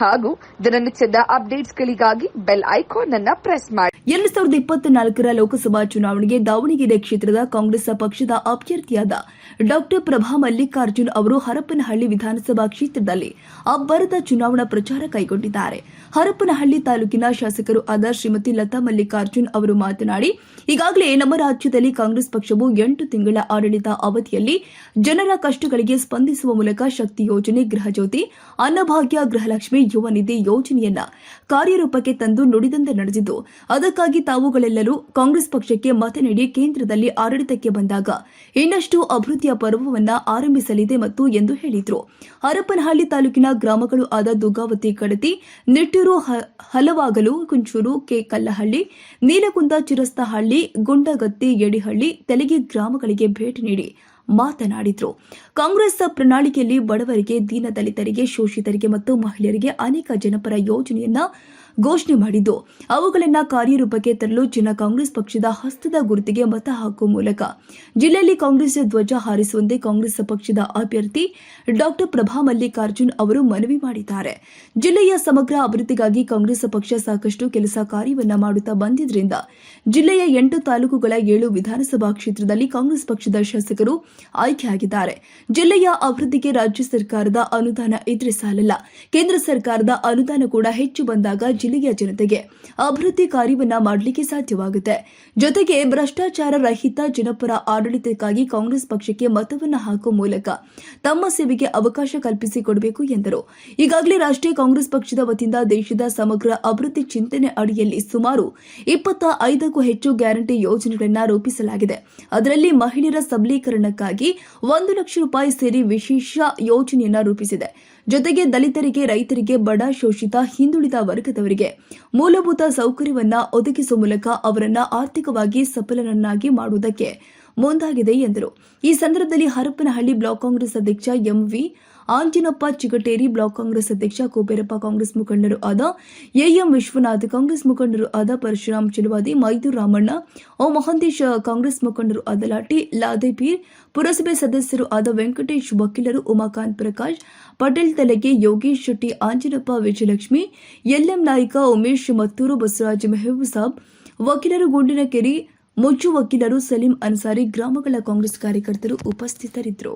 ಹಾಗೂ ದಿನನಿತ್ಯದ ಅಪ್ಡೇಟ್ಸ್ಗಳಿಗಾಗಿ ಬೆಲ್ ಐಕಾನ್ ಅನ್ನು ಪ್ರೆಸ್ ಮಾಡಿ. ಎರಡು ಸಾವಿರದ ಇಪ್ಪತ್ನಾಲ್ಕರ ಲೋಕಸಭಾ ಚುನಾವಣೆಗೆ ದಾವಣಗೆರೆ ಕ್ಷೇತ್ರದ ಕಾಂಗ್ರೆಸ್ ಪಕ್ಷದ ಅಭ್ಯರ್ಥಿಯಾದ ಡಾಕ್ಟರ್ ಪ್ರಭಾ ಮಲ್ಲಿಕಾರ್ಜುನ್ ಅವರು ಹರಪನಹಳ್ಳಿ ವಿಧಾನಸಭಾ ಕ್ಷೇತ್ರದಲ್ಲಿ ಅಬ್ಬರದ ಚುನಾವಣಾ ಪ್ರಚಾರ ಕೈಗೊಂಡಿದ್ದಾರೆ. ಹರಪನಹಳ್ಳಿ ತಾಲೂಕಿನ ಶಾಸಕರು ಆದ ಶ್ರೀಮತಿ ಲತಾ ಮಲ್ಲಿಕಾರ್ಜುನ್ ಅವರು ಮಾತನಾಡಿ, ಈಗಾಗಲೇ ನಮ್ಮ ರಾಜ್ಯದಲ್ಲಿ ಕಾಂಗ್ರೆಸ್ ಪಕ್ಷವು ಎಂಟು ತಿಂಗಳ ಆಡಳಿತ ಅವಧಿಯಲ್ಲಿ ಜನರ ಕಷ್ಟಗಳಿಗೆ ಸ್ಪಂದಿಸುವ ಮೂಲಕ ಶಕ್ತಿ ಯೋಜನೆ ಗೃಹಜ್ಯೋತಿ ಅನ್ನಭಾಗ್ಯ ಗೃಹಲಕ್ಷ್ಮಿ ಯುವ ನಿಧಿ ಯೋಜನೆಯನ್ನ ಕಾರ್ಯರೂಪಕ್ಕೆ ತಂದು ನುಡಿದಂತೆ ನಡೆದಿದ್ದು, ಅದಕ್ಕಾಗಿ ತಾವುಗಳೆಲ್ಲರೂ ಕಾಂಗ್ರೆಸ್ ಪಕ್ಷಕ್ಕೆ ಮತ ನೀಡಿ ಕೇಂದ್ರದಲ್ಲಿ ಆಡಳಿತಕ್ಕೆ ಬಂದಾಗ ಇನ್ನಷ್ಟು ಅಭಿವೃದ್ಧಿಯ ಪರ್ವವನ್ನ ಆರಂಭಿಸಲಿದೆ ಮತ್ತು ಎಂದು ಹೇಳಿದರು. ಹರಪನಹಳ್ಳಿ ತಾಲೂಕಿನ ಗ್ರಾಮಗಳು ಆದ ದುಗಾವತಿ ಕಡತಿ, ನಿಟ್ಟೂರು ಹಲವಾಗಲು ಕುಂಚೂರು, ಕೆ ಕಲ್ಲಹಳ್ಳಿ ನೀಲಕುಂದ ಚಿರಸ್ತಹಳ್ಳಿ ಗುಂಡಗತ್ತಿ, ಯಡಿಹಳ್ಳಿ, ತೆಲಗಿ ಗ್ರಾಮಗಳಿಗೆ ಭೇಟಿ ನೀಡಿ ಮಾತನಾಡಿದರು. ಕಾಂಗ್ರೆಸ್ ಪ್ರಣಾಳಿಕೆಯಲ್ಲಿ ಬಡವರಿಗೆ ದೀನದಲಿತರಿಗೆ ಶೋಷಿತರಿಗೆ ಮತ್ತು ಮಹಿಳೆಯರಿಗೆ ಅನೇಕ ಜನಪರ ಯೋಜನೆಯನ್ನ ಘೋಷಣೆ ಮಾಡಿದ್ದು. ಅವುಗಳನ್ನು ಕಾರ್ಯರೂಪಕ್ಕೆ ತರಲು ಚಿನ್ನ ಕಾಂಗ್ರೆಸ್ ಪಕ್ಷದ ಹಸ್ತದ ಗುರುತಿಗೆ ಮತ ಹಾಕುವ ಮೂಲಕ ಜಿಲ್ಲೆಯಲ್ಲಿ ಕಾಂಗ್ರೆಸ್ ಧ್ವಜ ಹಾರಿಸುವಂತೆ ಕಾಂಗ್ರೆಸ್ ಪಕ್ಷದ ಅಭ್ಯರ್ಥಿ ಡಾಕ್ಟರ್ ಪ್ರಭಾ ಮಲ್ಲಿಕಾರ್ಜುನ್ ಅವರು ಮನವಿ ಮಾಡಿದ್ದಾರೆ. ಜಿಲ್ಲೆಯ ಸಮಗ್ರ ಅಭಿವೃದ್ಧಿಗಾಗಿ ಕಾಂಗ್ರೆಸ್ ಪಕ್ಷ ಸಾಕಷ್ಟು ಕೆಲಸ ಕಾರ್ಯವನ್ನ ಮಾಡುತ್ತಾ ಬಂದಿದ್ದರಿಂದ ಜಿಲ್ಲೆಯ ಎಂಟು ತಾಲೂಕುಗಳ ಏಳು ವಿಧಾನಸಭಾ ಕ್ಷೇತ್ರದಲ್ಲಿ ಕಾಂಗ್ರೆಸ್ ಪಕ್ಷದ ಶಾಸಕರು ಆಯ್ಕೆಯಾಗಿದ್ದಾರೆ. ಜಿಲ್ಲೆಯ ಅಭಿವೃದ್ಧಿಗೆ ರಾಜ್ಯ ಸರ್ಕಾರದ ಅನುದಾನ ಇದ್ರೆ ಸಾಲಲ್ಲ. ಕೇಂದ್ರ ಸರ್ಕಾರದ ಅನುದಾನ ಕೂಡ ಹೆಚ್ಚು ಬಂದಾಗ ಜಿಲ್ಲೆಯ ಜನತೆಗೆ ಅಭಿವೃದ್ಧಿ ಕಾರ್ಯವನ್ನ ಮಾಡಲಿಕ್ಕೆ ಸಾಧ್ಯವಾಗುತ್ತೆ. ಜೊತೆಗೆ ಭ್ರಷ್ಟಾಚಾರ ರಹಿತ ಜನಪರ ಆಡಳಿತಕ್ಕಾಗಿ ಕಾಂಗ್ರೆಸ್ ಪಕ್ಷಕ್ಕೆ ಮತವನ್ನು ಹಾಕುವ ಮೂಲಕ ತಮ್ಮ ಸೇವೆಗೆ ಅವಕಾಶ ಕಲ್ಪಿಸಿಕೊಡಬೇಕು ಎಂದರು. ಈಗಾಗಲೇ ರಾಷ್ಟ್ರೀಯ ಕಾಂಗ್ರೆಸ್ ಪಕ್ಷದ ವತಿಯಿಂದ ದೇಶದ ಸಮಗ್ರ ಅಭಿವೃದ್ಧಿ ಚಿಂತನೆ ಅಡಿಯಲ್ಲಿ ಸುಮಾರು ಇಪ್ಪತ್ತ ಐದಕ್ಕೂ ಹೆಚ್ಚು ಗ್ಯಾರಂಟಿ ಯೋಜನೆಗಳನ್ನು ರೂಪಿಸಲಾಗಿದೆ. ಅದರಲ್ಲಿ ಮಹಿಳೆಯರ ಸಬಲೀಕರಣಕ್ಕಾಗಿ ಒಂದು ಲಕ್ಷ ರೂಪಾಯಿ ಸೇರಿ ವಿಶೇಷ ಯೋಜನೆಯನ್ನು ರೂಪಿಸಿದೆ. ಜೊತೆಗೆ ದಲಿತರಿಗೆ, ರೈತರಿಗೆ ಬಡ, ಶೋಷಿತ, ಹಿಂದುಳಿದ ವರ್ಗದವರಿಗೆ ಮೂಲಭೂತ ಸೌಕರ್ಯವನ್ನ ಒದಗಿಸುವ ಮೂಲಕ ಅವರನ್ನ ಆರ್ಥಿಕವಾಗಿ ಸಫಲರನ್ನಾಗಿ ಮಾಡುವುದಕ್ಕೆ ಮುಂದಾಗಿದೆ ಎಂದರು. ಈ ಸಂದರ್ಭದಲ್ಲಿ ಹರಪನಹಳ್ಳಿ ಬ್ಲಾಕ್ ಕಾಂಗ್ರೆಸ್ ಅಧ್ಯಕ್ಷ MV Anjinappa Chigateri block Congress ಅಧ್ಯಕ್ಷ ಕುಬೇರಪ್ಪ ಕಾಂಗ್ರೆಸ್ ಮುಖಂಡರು ಆದ ಎಎಂ ವಿಶ್ವನಾಥ್, ಕಾಂಗ್ರೆಸ್ ಮುಖಂಡರು ಆದ ಪರಶುರಾಮ್ ಚಿಲುವಾದಿ, ಮೈದೂರು ರಾಮಣ್ಣ, ಓ ಮಹಂತೇಶ್, ಕಾಂಗ್ರೆಸ್ ಮುಖಂಡರು ಆದ ಲಾಟಿ ಲಾದೇಪೀರ್, ಪುರಸಭೆ ಸದಸ್ಯರು ಆದ ವೆಂಕಟೇಶ್, ವಕೀಲರು ಉಮಾಕಾಂತ್ ಪ್ರಕಾಶ್, ಪಟೇಲ್ ತಲೆಗೆ ಯೋಗೇಶ್ ಶೆಟ್ಟಿ, ಆಂಜಿನಪ್ಪ ವಿಜಯಲಕ್ಷ್ಮಿ ಎಲ್ಎಂ ನಾಯ್ಕ, ಉಮೇಶ್ ಮತ್ತೂರು ಬಸವರಾಜ್ ಮೆಹಬೂಬ್ ಸಾಬ್, ವಕೀಲರು ಗುಂಡಿನಕೆರೆ ಮುಚ್ಚು ವಕೀಲರು ಸಲೀಂ ಅನ್ಸಾರಿ ಗ್ರಾಮಗಳ ಕಾಂಗ್ರೆಸ್ ಕಾರ್ಯಕರ್ತರು ಉಪಸ್ಥಿತರಿದ್ದರು.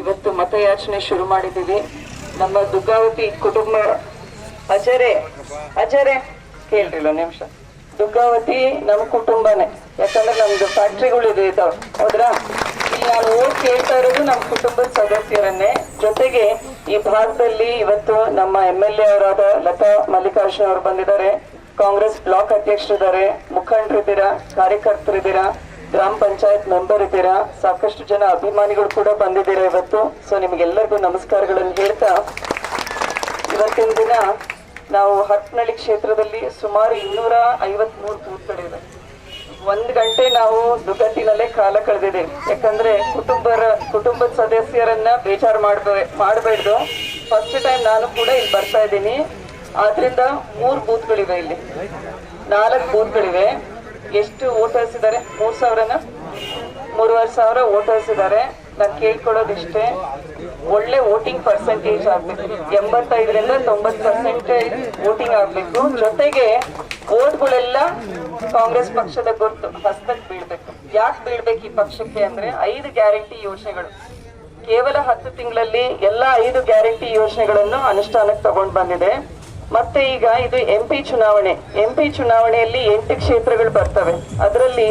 ಇವತ್ತು ಮತಯಾಚನೆ ಶುರು ಮಾಡಿದ್ದೀವಿ. ನಮ್ಮ ದುಗ್ಗಾವತಿ ಕುಟುಂಬ ಅಜರೆ ಅಜರೆ ಕೇಳ್ರಿಲ್ಲ ನಿಮಿಷ. ದುಗ್ಗಾವತಿ ನಮ್ಮ ಕುಟುಂಬನೇ. ಯಾಕಂದ್ರೆ ನಮ್ದು ಫ್ಯಾಕ್ಟ್ರಿಗಳಿದೆ ಇದಾವೆ ಹೌದ್ರಾ? ಓಟ್ ಕೇಳ್ತಾ ಇರೋದು ನಮ್ಮ ಕುಟುಂಬದ ಸದಸ್ಯರನ್ನೇ. ಜೊತೆಗೆ ಈ ಭಾಗದಲ್ಲಿ ಇವತ್ತು ನಮ್ಮ ಎಂ ಎಲ್ ಎ ಅವರಾದ ಲತಾ ಮಲ್ಲಿಕಾರ್ಜುನ್ ಅವರು ಬಂದಿದ್ದಾರೆ. ಕಾಂಗ್ರೆಸ್ ಬ್ಲಾಕ್ ಅಧ್ಯಕ್ಷರಿದ್ದಾರೆ, ಮುಖಂಡರಿದ್ದೀರಾ, ಕಾರ್ಯಕರ್ತರಿದ್ದೀರಾ, ಗ್ರಾಮ ಪಂಚಾಯತ್ ಮೆಂಬರ್ ಇದ್ದೀರಾ ಸಾಕಷ್ಟು ಜನ ಅಭಿಮಾನಿಗಳು ಕೂಡ ಬಂದಿದ್ದೀರಾ ಇವತ್ತು. ಸೊ ನಿಮಗೆಲ್ಲರಿಗೂ ನಮಸ್ಕಾರಗಳನ್ನು ಹೇಳ್ತಾ, ಇವತ್ತಿನ ದಿನ ನಾವು ಹರಪನಹಳ್ಳಿ ಕ್ಷೇತ್ರದಲ್ಲಿ ಸುಮಾರು ಇನ್ನೂರ ಐವತ್ಮೂರು ಇದೆ ಒಂದ್ ಗಂಟೆ ನಾವು ದುಗ್ಗಟ್ಟಿನಲ್ಲೇ ಕಾಲ ಕಳೆದಿದೆ. ಯಾಕಂದ್ರೆ ಕುಟುಂಬರ, ಕುಟುಂಬದ ಸದಸ್ಯರನ್ನ ಬೇಜಾರು ಮಾಡ್ಬೇ, ಮಾಡಬೇಡ್ದು. ಫಸ್ಟ್ ಟೈಮ್ ನಾನು ಕೂಡ ಇಲ್ಲಿ ಬರ್ತಾ ಇದ್ದೀನಿ. ಆದ್ರಿಂದ ಮೂರು ಬೂತ್ಗಳಿವೆ ಇಲ್ಲಿ. ನಾಲ್ಕು ಬೂತ್ಗಳಿವೆ. ಎಷ್ಟು ವೋಟರ್ಸ್ ಇದ್ದಾರೆ ಮೂರ್ ಸಾವಿರನ? ಮೂರುವರೆ ಸಾವಿರ ವೋಟರ್ಸ್ ಇದ್ದಾರೆ ನಾನು ಕೇಳ್ಕೊಳ್ಳೋದಿಷ್ಟೇ, ಒಳ್ಳೆ ವೋಟಿಂಗ್ ಪರ್ಸೆಂಟೇಜ್ ಆಗ್ಬೇಕು. ಎಂಬತ್ತೈದರಿಂದ ತೊಂಬತ್ತು ಪರ್ಸೆಂಟೇಜ್ ವೋಟಿಂಗ್ ಆಗ್ಬೇಕು. ಜೊತೆಗೆ ಓಟ್ಗಳೆಲ್ಲ ಕಾಂಗ್ರೆಸ್ ಪಕ್ಷದ ಗುರುತು ಹಸ್ತಕ್ಕೆ ಬೀಳ್ಬೇಕು. ಯಾಕೆ ಬೀಳ್ಬೇಕು ಈ ಪಕ್ಷಕ್ಕೆ ಅಂದ್ರೆ ಐದು ಗ್ಯಾರಂಟಿ ಯೋಜನೆಗಳು. ಕೇವಲ ಹತ್ತು ತಿಂಗಳಲ್ಲಿ ಎಲ್ಲ ಐದು ಗ್ಯಾರಂಟಿ ಯೋಜನೆಗಳನ್ನು ಅನುಷ್ಠಾನಕ್ಕೆ ತಗೊಂಡು ಬಂದಿದೆ. ಮತ್ತೆ ಈಗ ಇದು ಎಂ ಪಿ ಚುನಾವಣೆ. ಎಂ ಪಿ ಚುನಾವಣೆಯಲ್ಲಿ ಎಂಟು ಕ್ಷೇತ್ರಗಳು ಬರ್ತವೆ. ಅದರಲ್ಲಿ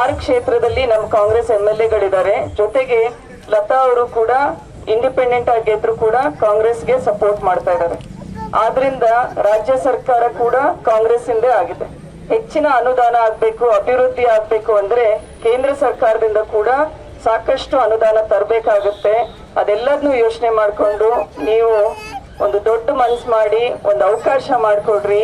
ಆರು ಕ್ಷೇತ್ರದಲ್ಲಿ ನಮ್ಮ ಕಾಂಗ್ರೆಸ್ ಎಂ ಎಲ್ ಎಗಳಿದ್ದಾರೆ. ಜೊತೆಗೆ ಲತಾ ಅವರು ಕೂಡ ಇಂಡಿಪೆಂಡೆಂಟ್ ಆಗಿ ಕೂಡ ಕಾಂಗ್ರೆಸ್ಗೆ ಸಪೋರ್ಟ್ ಮಾಡ್ತಾ ಇದ್ದಾರೆ. ಆದ್ರಿಂದ ರಾಜ್ಯ ಸರ್ಕಾರ ಕೂಡ ಕಾಂಗ್ರೆಸ್ ಆಗಿದೆ. ಹೆಚ್ಚಿನ ಅನುದಾನ ಆಗ್ಬೇಕು, ಅಭಿವೃದ್ಧಿ ಆಗ್ಬೇಕು ಅಂದ್ರೆ ಕೇಂದ್ರ ಸರ್ಕಾರದಿಂದ ಕೂಡ ಸಾಕಷ್ಟು ಅನುದಾನ ತರಬೇಕಾಗುತ್ತೆ. ಅದೆಲ್ಲದನ್ನು ಯೋಚನೆ ಮಾಡಿಕೊಂಡು ನೀವು ಒಂದು ದೊಡ್ಡ ಮನ್ಸ್ ಮಾಡಿ, ಒಂದು ಅವಕಾಶ ಮಾಡಿಕೊಡ್ರಿ.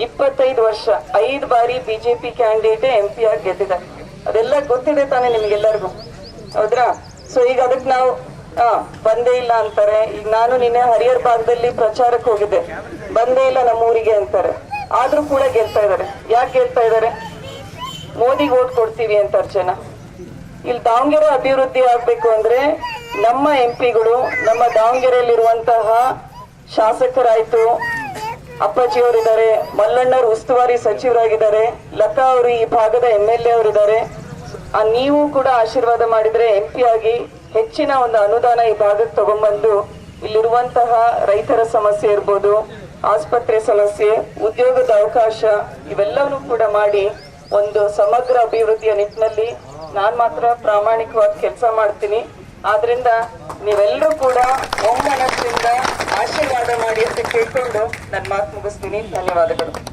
ಇಪ್ಪತ್ತೈದು ವರ್ಷ, ಐದು ಬಾರಿ ಬಿಜೆಪಿ ಕ್ಯಾಂಡಿಡೇಟ್ ಎಂ ಪಿ ಆಗಿ ಗೆದ್ದಿದ್ದಾರೆ. ಅದೆಲ್ಲ ಗೊತ್ತಿದೆ ತಾನೇ ನಿಮ್ಗೆಲ್ಲರಿಗೂ. ಹೌದ್ರಾ? ಸೊ ಈಗ ಅದಕ್ಕೆ ನಾವು ಹಾ ಬಂದೇ ಇಲ್ಲ ಅಂತಾರೆ. ಈಗ ನಾನು ನಿನ್ನೆ ಹರಿಹರ್ ಭಾಗದಲ್ಲಿ ಪ್ರಚಾರಕ್ಕೆ ಹೋಗಿದ್ದೆ. ಬಂದೇ ಇಲ್ಲ ನಮ್ಮ ಊರಿಗೆ ಅಂತಾರೆ. ಆದ್ರೂ ಕೂಡ ಗೆಲ್ತಾ ಇದಾರೆ ಯಾಕೆ ಗೆಲ್ತಾ ಇದಾರೆ ಮೋದಿಗೆ ಓಟ್ ಕೊಡ್ತೀವಿ ಅಂತಾರೆ ಜನ ಇಲ್ಲಿ ದಾವಣಗೆರೆ ಅಭಿವೃದ್ಧಿ ಆಗ್ಬೇಕು ಅಂದ್ರೆ ನಮ್ಮ ಎಂ ಪಿಗಳು ನಮ್ಮ ದಾವಣಗೆರೆಯಲ್ಲಿರುವಂತಹ ಶಾಸಕರಾಯ್ತು. ಅಪ್ಪಾಜಿಯವರಿದ್ದಾರೆ. ಮಲ್ಲಣ್ಣರು ಉಸ್ತುವಾರಿ ಸಚಿವರಾಗಿದ್ದಾರೆ. ಲತಾ ಅವರು ಈ ಭಾಗದ ಎಂ ಎಲ್ ಎ ಅವರಿದ್ದಾರೆ. ನೀವು ಕೂಡ ಆಶೀರ್ವಾದ ಮಾಡಿದ್ರೆ ಎಂ ಪಿ ಆಗಿ ಹೆಚ್ಚಿನ ಒಂದು ಅನುದಾನ ಈ ಭಾಗಕ್ಕೆ ತಗೊಂಡ್ಬಂದು ಇಲ್ಲಿರುವಂತಹ ರೈತರ ಸಮಸ್ಯೆ ಇರ್ಬೋದು, ಆಸ್ಪತ್ರೆ ಸಮಸ್ಯೆ, ಉದ್ಯೋಗದ ಅವಕಾಶ, ಇವೆಲ್ಲವನ್ನೂ ಕೂಡ ಮಾಡಿ ಒಂದು ಸಮಗ್ರ ಅಭಿವೃದ್ಧಿಯ ನಿಟ್ಟಿನಲ್ಲಿ ನಾನು ಮಾತ್ರ ಪ್ರಾಮಾಣಿಕವಾಗಿ ಕೆಲಸ ಮಾಡ್ತೀನಿ. ಆದ್ರಿಂದ ನೀವೆಲ್ಲರೂ ಕೂಡ ಒಮ್ಮನಸ್ಸಿಂದ ಆಶೀರ್ವಾದ ಮಾಡಿ ಅಂತ ಕೇಳ್ಕೊಂಡು ನನ್ನ ಮಾತು ಮುಗಿಸ್ತೀನಿ. ಧನ್ಯವಾದಗಳು.